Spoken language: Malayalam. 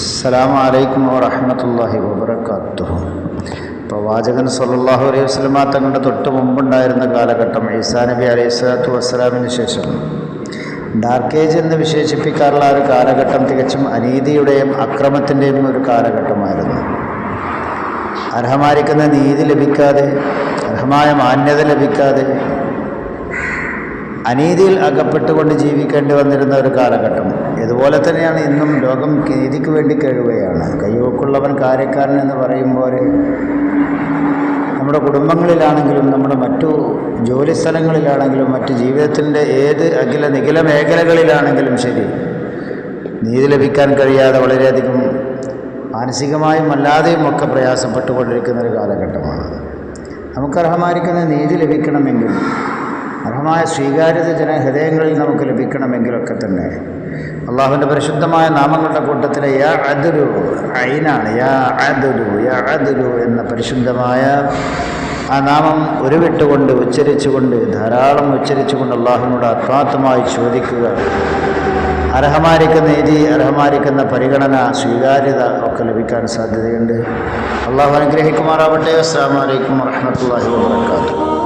അസ്സലാമു അലൈക്കും വറഹമത്തല്ലാഹി വാബർക്കാത്തു പ്രവാചകൻ സല്ലല്ലാഹു അലൈഹി വസ്ലമ തങ്ങളുടെ തൊട്ട് മുമ്പുണ്ടായിരുന്ന കാലഘട്ടം ഈസാ നബി അലൈഹി സ്വലാത്തു വസ്സലാമിന് ശേഷം. ഡാർക്ക് ഏജ് എന്ന് വിശേഷിപ്പിക്കാറുള്ള ഒരു കാലഘട്ടം തികച്ചും അനീതിയുടെയും അക്രമത്തിന്റെയും ഒരു കാലഘട്ടമായിരുന്നു. അർഹമായിരിക്കുന്ന നീതി ലഭിക്കാതെ അർഹമായ മാന്യത ലഭിക്കാതെ അനീതിയിൽ അകപ്പെട്ടുകൊണ്ട് ജീവിക്കേണ്ടി വന്നിരുന്ന ഒരു കാലഘട്ടം. ഇതുപോലെ തന്നെയാണ് ഇന്നും ലോകം നീതിക്ക് വേണ്ടി കഴിയുകയാണ് കൈവക്കുള്ളവൻ കാര്യക്കാരൻ എന്ന് പറയുമ്പോൾ നമ്മുടെ കുടുംബങ്ങളിലാണെങ്കിലും നമ്മുടെ മറ്റു ജോലി സ്ഥലങ്ങളിലാണെങ്കിലും മറ്റു ജീവിതത്തിന്റെ ഏത് അഖില നിഖില മേഖലകളിലാണെങ്കിലും ശരി നീതി ലഭിക്കാൻ കഴിയാതെ വളരെയധികം മാനസികമായും അല്ലാതെയും ഒക്കെ പ്രയാസപ്പെട്ടുകൊണ്ടിരിക്കുന്ന ഒരു കാലഘട്ടമാണ്. നമുക്ക് അർഹമായിരിക്കുന്ന നീതി ലഭിക്കണമെങ്കിൽ അർഹമായ സ്വീകാര്യത ജന ഹൃദയങ്ങളിൽ നമുക്ക് ലഭിക്കണമെങ്കിലൊക്കെ തന്നെ അള്ളാഹുവിന്റെ പരിശുദ്ധമായ നാമങ്ങളുടെ കൂട്ടത്തിലെ യാ അദുരു ഐനാണ് യാ അദുരു യാ അദുരു എന്ന പരിശുദ്ധമായ ആ നാമം ഉരുവിട്ടുകൊണ്ട് ഉച്ചരിച്ചുകൊണ്ട് ധാരാളം ഉച്ചരിച്ചുകൊണ്ട് അള്ളാഹുവിനോട് ആത്മാർത്ഥമായി ചോദിക്കുക. അർഹമായിരിക്കുന്ന നീതി അർഹമായിരിക്കുന്ന പരിഗണന സ്വീകാര്യത ഒക്കെ ലഭിക്കാൻ സാധ്യതയുണ്ട്. അള്ളാഹു അനുഗ്രഹിക്കുമാറാവട്ടെ. അസ്സാം വലൈക്കും വാഹമത്തല്ലാഹി വാത്തു